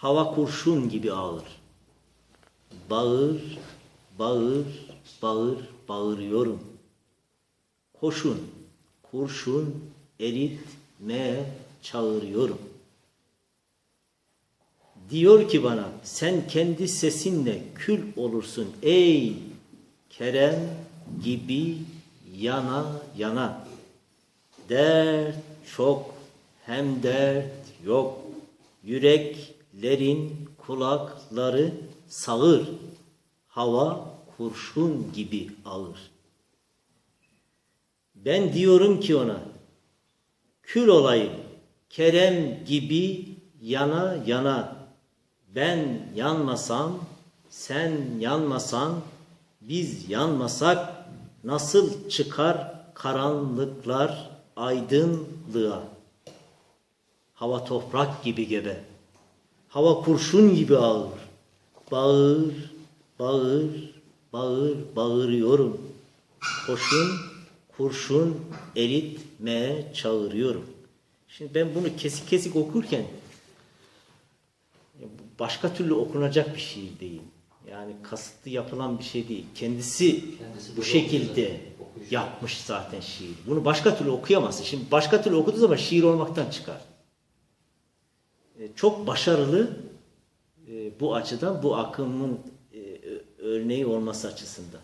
hava kurşun gibi ağır. Bağır, bağır, bağır, bağırıyorum. Koşun, kurşun, eritme çağırıyorum. Diyor ki bana sen kendi sesinle kül olursun ey Kerem gibi yana yana. Dert çok hem dert yok. Yüreklerin kulakları sağır. Hava kurşun gibi ağır. Ben diyorum ki ona kül olayım Kerem gibi yana yana. Ben yanmasam, sen yanmasan, biz yanmasak nasıl çıkar karanlıklar aydınlığa? Hava toprak gibi gebe. Hava kurşun gibi ağır. Bağır, bağır, bağır, bağırıyorum. Koşun, kurşun eritmeye çağırıyorum. Şimdi ben bunu kesik kesik okurken başka türlü okunacak bir şiir değil. Yani kasıtlı yapılan bir şey değil. Kendisi, Kendisi bu şekilde. Okuyuş. yapmış zaten şiir. Bunu başka türlü okuyamazsın. Şimdi başka türlü okuduğu zaman şiir olmaktan çıkar. E, Çok başarılı e, bu açıdan, bu akımın e, örneği olması açısından.